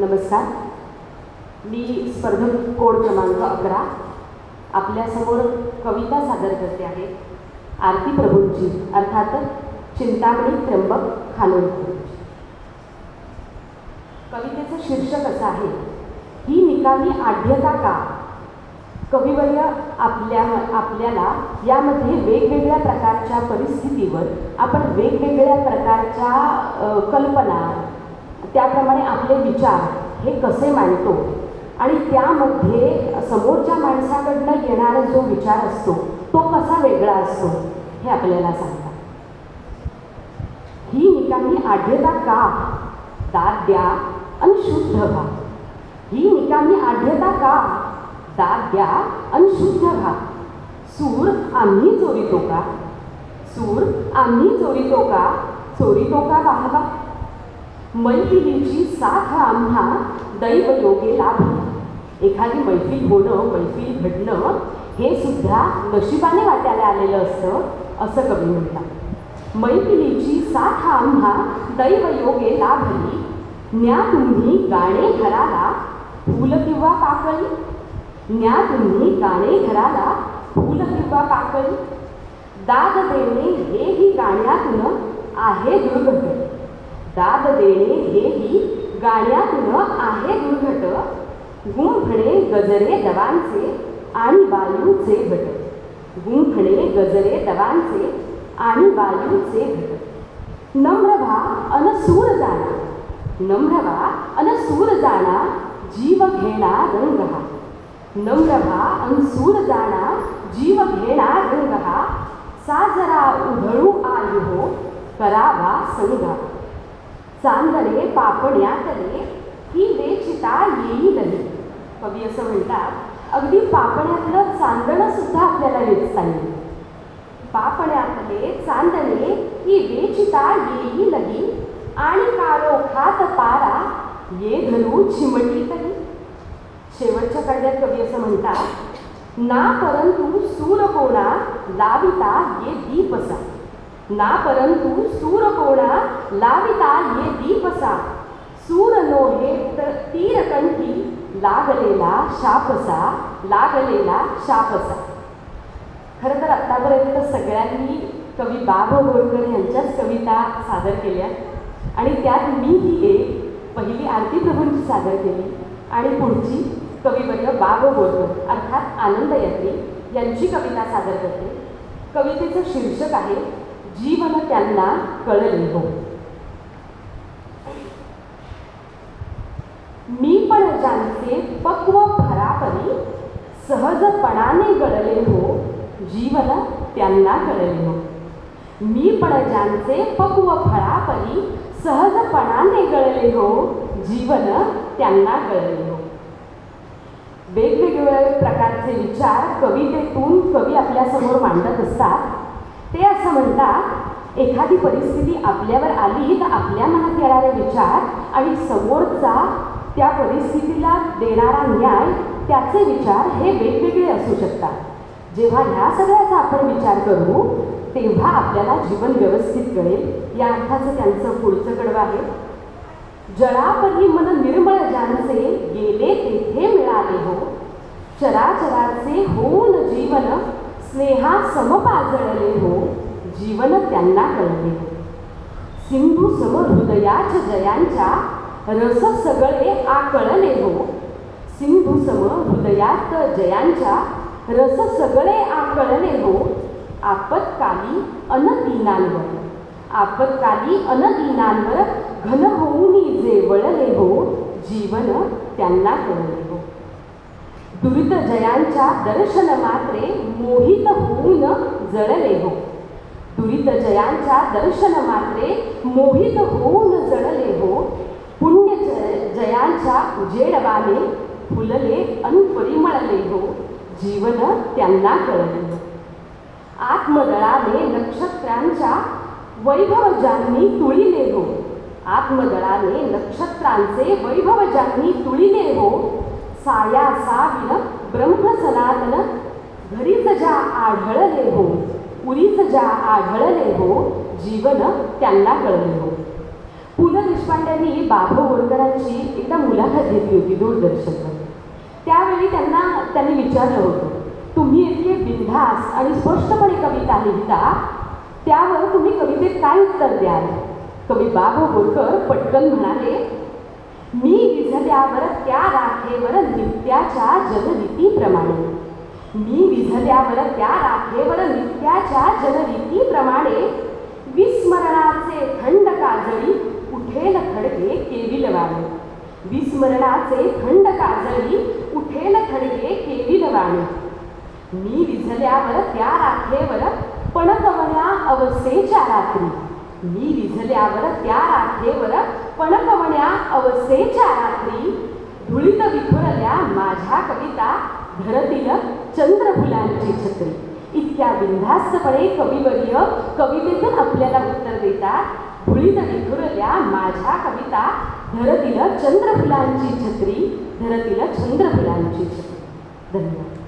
नमस्कार. मी स्पर्धक कोड क्रमांक अकरा. आपल्यासमोर कविता सादर करते आहे. आरती प्रभूंची अर्थात चिंतामणी त्र्यंबक खानोलकर. कवितेचं शीर्षक असं आहे ही निकामी आढ्यता का? कविवर्य आपल्या आपल्याला यामध्ये वेगवेगळ्या प्रकारच्या परिस्थितीवर आपण वेगवेगळ्या प्रकारच्या कल्पना त्याप्रमाणे आपले विचार हे कसे मांडतो? आणि त्यामध्ये समोरच्या माणसाकडनं येणारा जो विचार असतो तो कसा वेगळा असतो हे आपल्याला सांगतात ही निकामी आढ्यता का? दाद द्या आणि शुद्ध व्हा. ही निकामी आढ्यता का? दाद द्या आणि शुद्ध व्हा. सूर आम्ही चोरितो का? सूर आम्ही चोरितो का? चोरितो का वाहवा? मैफिलीची साथ आम्हा दैव योगे लाभली. एखादी मैफिल होणं मैफिल घडणं हे सुद्धा नशिबाने वाट्याला आलेलं असतं असं कवी म्हणतात. मैफिलीची साथ आम्हा दैव योगे लाभली. न्या तुम्ही गाणे घराला फूल किंवा पाकळी. न्या तुम्ही गाणे घराला फूल किंवा पाकळी. दाद देणे हेही गाण्यातून आहे दुर्घटना. दाद देणे हेही गाण्यातून आहे दुर्घट. गुंफणे गजरे दवांचे आणि वायूचे घट गुंफणे गजरे दवांचे आणि वायूचे घट नम्रभा अनसूर जाणा. नम्रभा अनसूर अन जाणा जीव घेणा रंग हा. नम्र व्हा जाणा जीव घेणा रंग हा. साजरा उधळू आयु करावा संघा. चांदणे पापण्यातले ही वेचिता येईलही कवी असं म्हणतात अगदी पापण्यातलं चांदणं सुद्धा आपल्याला वेचता येईल पापण्यातले चांदणे ही वेचिता येईलही आणि काळो खात पारा ये धरू चिमटी तरी. शेवटच्या कडव्यात कवी असं म्हणतात ना परंतु सूर कोणा लाविता ये दीपसा. ना परंतु सूर कोणा लाविता ये दीपसा. सूर नोहे तर तीरकंठी लागलेला शापसा लागलेला शापसा. खरं तर आत्तापर्यंत सगळ्यांनी कवी बाब बोरकर यांच्याच कविता सादर केल्या. आणि त्यात मी ही एक पहिली आरती प्रभूंची सादर केली. आणि पुढची कविवर्य बाब बोरकर अर्थात आनंद यात्री यांची कविता सादर करते. कवितेचं शीर्षक आहे जीवन त्यांना कळले हो. मी पण ज्यांचे पक्व भरापरी सहजपणाने गळले हो जीवन त्यांना कळले हो. मी पण ज्यांचे पक्व फळापरी सहजपणाने गळले हो जीवन त्यांना कळले हो. वेगवेगळ्या प्रकारचे विचार कवितेतून कवी आपल्यासमोर मांडत असतात. ते असं म्हणतात एखादी परिस्थिती आपल्यावर आली तर आपल्या मनात येणारे विचार आणि समोरचा त्या परिस्थितीला देणारा न्याय त्याचे विचार हे वेगवेगळे असू शकतात. जेव्हा ह्या सगळ्याचा आपण विचार करू तेव्हा आपल्याला जीवन व्यवस्थित कळेल. या अर्थाचं त्यांचं पुढचं कडवं आहे. जळापरी मन निर्मळ ज्यांचे गेले तेथे मिळाले हो चराचराचे होऊन जीवन स्नेहा समपाजळले हो जीवन त्यांना कळले. हो सिंधू सम हृदयाच जयांच्या रस सगळे आकळले हो. सिंधू सम हृदयात जयांच्या रस सगळे आकळले हो. आपत्काली अनदिनांवर आपत्काली अनदिनांवर घन होऊनी जे वळले हो जीवन त्यांना कळले. दुरित जयांच्या दर्शन मात्रे मोहित होऊन जळले हो. दुरित जयांच्या दर्शन मात्रे मोहित होऊन जळले हो. पुण्य ज- जयांच्या उजेडवाने फुलले अनुपरिमळले हो. जीवन त्यांना कळले. आत्मदळाने नक्षत्रांच्या वैभवजांनी तुळिले हो. आत्मदळाने नक्षत्रांचे वैभवजांनी तुळिले हो. साया साविन ब्रह्म सनातन घरीच ज्या आढळले हो उरीच ज्या आढळले हो जीवन त्यांना कळले हो. पु ल देशपांड्यांनी बाबू बोरकरांची एकदा मुलाखत घेतली होती दूरदर्शनवर. त्यावेळी त्यांना त्यांनी विचारलं होतं तुम्ही इतके बिनधास आणि स्पष्टपणे कविता लिहिता त्यावर तुम्ही कवितेत काय उत्तर द्याल? कवी बाबू बोरकर पटकन म्हणाले मी विझल्यावर त्या राखेवर नित्याच्या जलरीतीप्रमाणे मी विझल्यावर त्या राखेवर नित्याच्या जलरीतीप्रमाणे विस्मरणाचे थंड काजळी उठेल खडके केविलवाणे. विस्मरणाचे थंड काजळी उठेल खडके केविलवाणे. मी विझल्यावर त्या राखेवर पणकवण्या अवसेच्या रात्री. मी विझल्यावर त्या राखेवर पणकवण्या अवसेच्या रात्री धुळीत विखुरल्या माझ्या कविता धरतील चंद्रफुलांची छत्री. इतक्या बिंधास्तपणे कविवर्य कवितेतून आपल्याला उत्तर देतात धुळीत विखुरल्या माझ्या कविता धरतील चंद्रफुलांची छत्री धरतील चंद्रफुलांची छत्री. धन्यवाद.